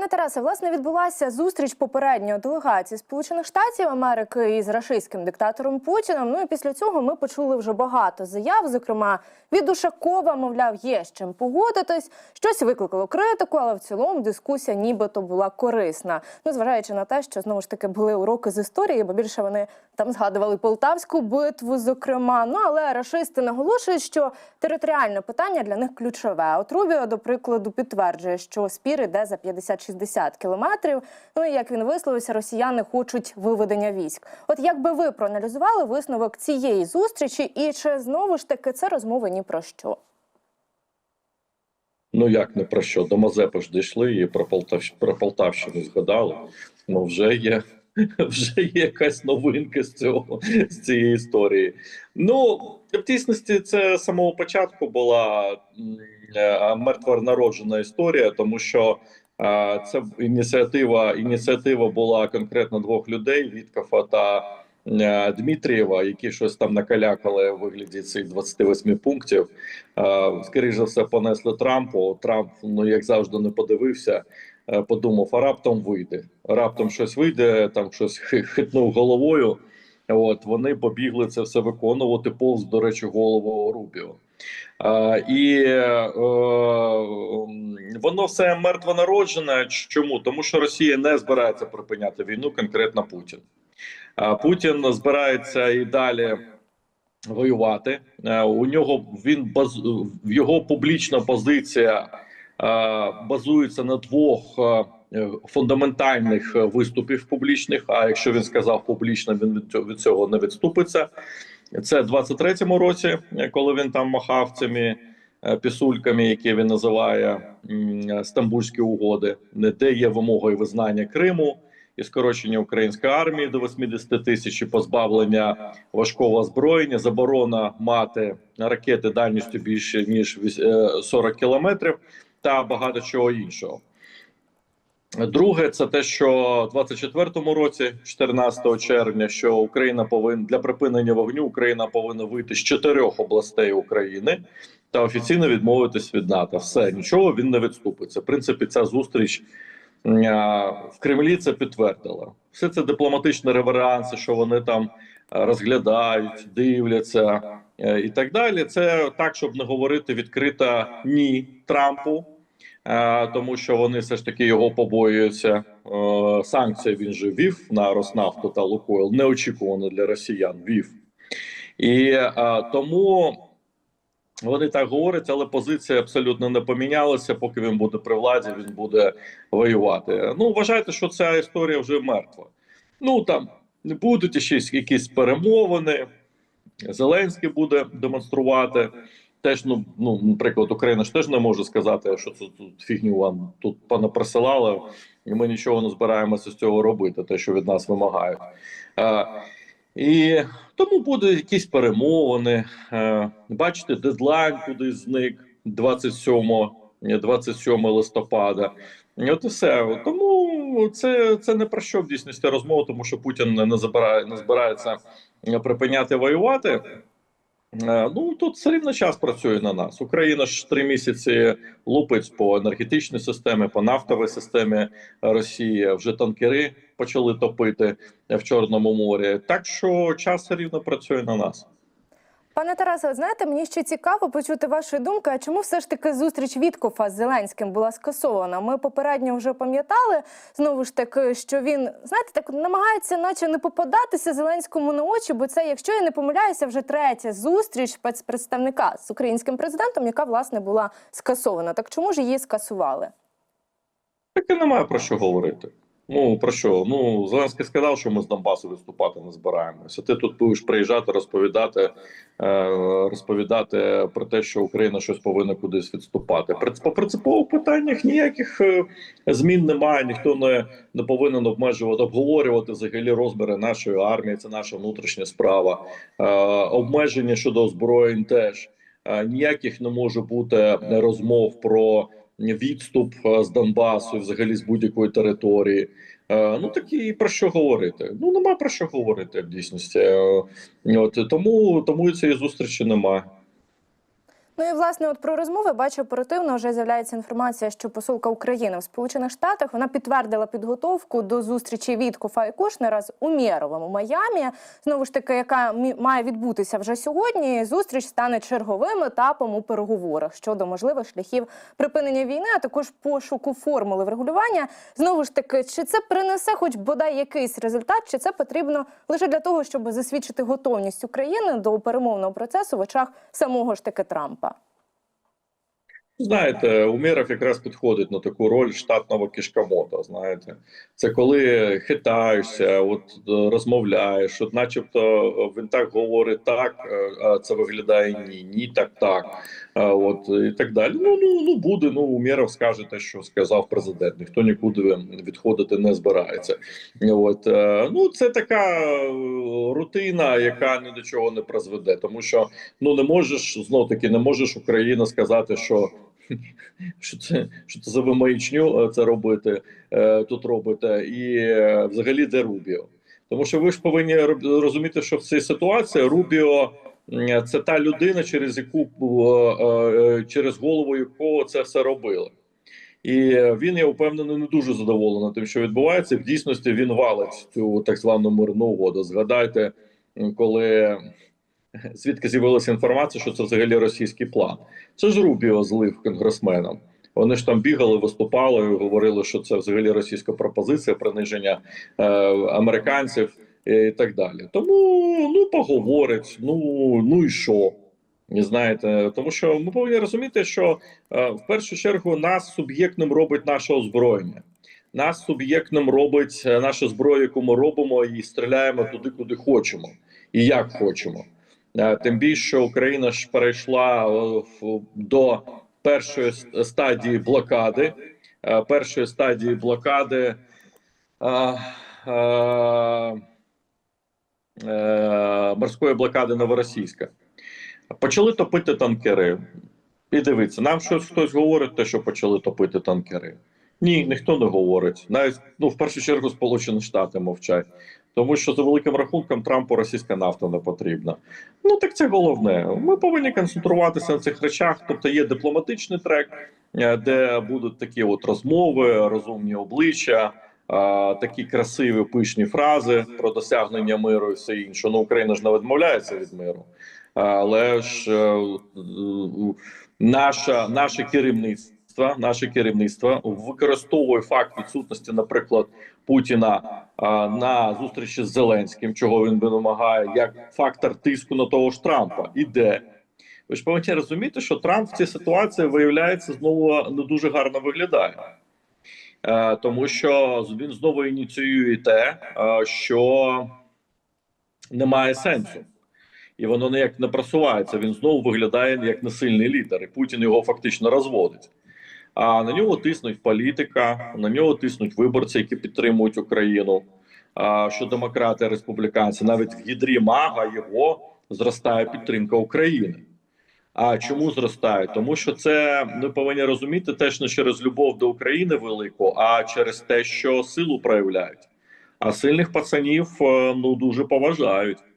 Пане Тарасе, власне, відбулася зустріч попередньої делегації Сполучених Штатів Америки із рашистським диктатором Путіном. Ну і після цього ми почули вже багато заяв. Зокрема, від Ушакова, мовляв, є з чим погодитись. Щось викликало критику, але в цілому дискусія нібито була корисна. Ну, зважаючи на те, що знову ж таки були уроки з історії, бо більше вони там згадували Полтавську битву, зокрема. Ну але рашисти наголошують, що територіальне питання для них ключове. От Рубіо, до прикладу, підтверджує, що спір іде за 50-60 кілометрів. Ну і як він висловився, росіяни хочуть виведення військ. От як би ви проаналізували висновок цієї зустрічі, і чи знову ж таки це розмови ні про що? Ну як не про що? До Мазепи ж дійшли і про Полтав... про Полтавщину згадали. Ну вже є вже є якась новинка з цього з цієї історії. Ну в дійсності це з самого початку була е, мертвонароджена історія, тому що е, це ініціатива. Ініціатива була конкретно двох людей: Віткафа та е, Дмитрієва, які щось там накалякали у вигляді цих 28 пунктів. Скоріше за все, понесли Трампу. Трамп, ну як завжди, не подивився. Е, Подумав, а раптом вийде. Раптом щось вийде, там щось хитнув головою. От вони побігли це все виконувати повз, до речі, голову Рубіо. А, і е, воно все мертво народжене. Чому? Тому що Росія не збирається припиняти війну, конкретно Путін. А Путін збирається і далі воювати. Е, У нього він баз його публічна позиція базується на двох е, фундаментальних е, виступів публічних. А якщо він сказав публічно, він від цього, не відступиться. Це в 23-му році, е, коли він там махав цими е, пісульками, які він називає Стамбульські угоди, де є вимогою визнання Криму і скорочення української армії до 80 тисяч, позбавлення важкого озброєння, заборона мати ракети дальністю більше ніж віс- е, 40 кілометрів, та багато чого іншого. Друге, це те, що в 24-му році, 14 червня, що Україна повинна для припинення вогню Україна повинна вийти з чотирьох областей України та офіційно відмовитись від НАТО. Все нічого він не відступиться. В принципі, ця зустріч в Кремлі це підтвердила. Все це дипломатичні реверанси, що вони там розглядають, дивляться е, і так далі. Це так, щоб не говорити відкрито ні Трампу. Е, тому що вони все ж таки його побоюються. Е, Санкції він же вів на Роснафту та Лукойл, неочікувано для росіян вів. І тому вони так говорять, але позиція абсолютно не помінялася. Поки він буде при владі, він буде воювати. Ну вважайте, що ця історія вже мертва. Ну там будуть ще якісь перемовини. Зеленський буде демонструвати. Теж, ну, ну, наприклад, Україна ж теж не може сказати, що це тут фігню вам тут понаприсилали, і ми нічого не збираємося з цього робити, те, що від нас вимагають. А, і тому будуть якісь перемовини. Е, бачите, дедлайн кудись зник 27, 27 листопада. І От і все. Тому це, це не про що в дійсності розмова, тому що Путін не забирає, не збирається припиняти воювати. Е, Ну тут все рівно час працює на нас. Україна ж три місяці лупить по енергетичній системі, по нафтовій системі Росії. Вже танкери почали топити в Чорному морі. Так що час рівно працює на нас. Пане Тарасе, знаєте, мені ще цікаво почути вашу думку, а чому все ж таки зустріч Віткофа з Зеленським була скасована? Ми попередньо вже пам'ятали знову ж таки, що він знаєте, так намагається, наче не попадатися Зеленському на очі, бо це, якщо я не помиляюся, вже третя зустріч спецпредставника з українським президентом, яка власне була скасована. Так чому ж її скасували? Так і немає про що говорити. Ну про що? Ну Зеленський сказав, що ми з Донбасу виступати не збираємося. Ти тут будеш приїжджати, розповідати, е, розповідати про те, що Україна щось повинна кудись відступати. По принципових питаннях ніяких е, змін немає. Ніхто не, не повинен обмежувати, обговорювати взагалі розміри нашої армії. Це наша внутрішня справа. Е, обмеження щодо озброєнь теж ніяких не може бути розмов про відступ е, з Донбасу, взагалі з будь-якої території. Е, Ну так і про що говорити? Ну нема про що говорити в дійсності. Е, От тому тому цієї зустрічі немає. Ну і власне, от про розмови бачу оперативно вже з'являється інформація, що посолка України в Сполучених Штатах вона підтвердила підготовку до зустрічі Віткофа і Кушнера з Умєровим у Майамі. Знову ж таки, яка має відбутися вже сьогодні. Зустріч стане черговим етапом у переговорах щодо можливих шляхів припинення війни, а також пошуку формули врегулювання. Знову ж таки, чи це принесе хоч бодай якийсь результат, чи це потрібно лише для того, щоб засвідчити готовність України до перемовного процесу в очах самого ж таки Трампа? Знаєте, Умєров якраз підходить на таку роль штатного кишкомота. Знаєте, це коли хитаєшся, от е, розмовляєш, от начебто е, він так говорить так, е, а це виглядає ні, ні, так, так. А От і так далі. Ну ну ну буде. Ну Умєров скаже те, що сказав президент. Ніхто нікуди відходити не збирається. От е, ну це така е, рутина, яка ні до чого не призведе, тому що ну не можеш знов таки, не можеш Україна сказати, що. Що це що це за ви маячню е, це робити е, тут робите, і е, взагалі де Рубіо? Тому що ви ж повинні розуміти, що в цій ситуації Рубіо це та людина, через яку через голову якого це все робили. І він, я впевнений, не дуже задоволений тим, що відбувається. В дійсності він валить цю так звану мирну угоду. Згадайте, коли звідки з'явилася інформація, що це взагалі російський план. Це ж Рубіо злив конгресменам. Вони ж там бігали, виступали, говорили, що це взагалі російська пропозиція, приниження е, американців і так далі. Тому ну поговорять, ну ну і що? Знаєте, тому що ми повинні розуміти, що е, в першу чергу нас суб'єктним робить наше озброєння. Нас суб'єктним робить е, наша зброя, яку ми робимо, і стріляємо туди, куди хочемо, і як хочемо. Е, Тим більше що Україна ж перейшла е, до першої стадії блокади. Е, Першої стадії блокади е, е, е, морської блокади Новоросійська. Почали топити танкери. І дивіться, нам щось хтось говорить, те, що почали топити танкери. Ні, ніхто не говорить. Навіть ну, в першу чергу Сполучені Штати мовчать. Тому що за великим рахунком Трампу російська нафта не потрібна. Ну так це головне. Ми повинні концентруватися на цих речах. Тобто є дипломатичний трек, е, де будуть такі от розмови, розумні обличчя, е, такі красиві пишні фрази про досягнення миру і все інше. Ну Україна ж не відмовляється від миру. Але ж е, наша, наше керівництво, наше керівництво використовує факт відсутності, наприклад, Путіна а, на зустрічі з Зеленським, чого він вимагає, як фактор тиску на того ж Трампа. І де ви ж повинні розуміти, що Трамп в цій ситуації виявляється знову не дуже гарно виглядає. Е, тому що він знову ініціює те, е, що немає сенсу, і воно ніяк не просувається. Він знову виглядає як несильний лідер, і Путін його фактично розводить. А на нього тиснуть політика, на нього тиснуть виборці, які підтримують Україну. А, що демократи, республіканці, навіть в ядрі мага його зростає підтримка України. А чому зростає? Тому що це ми повинні розуміти теж не через любов до України велику, а через те, що силу проявляють. А сильних пацанів е, ну дуже поважають.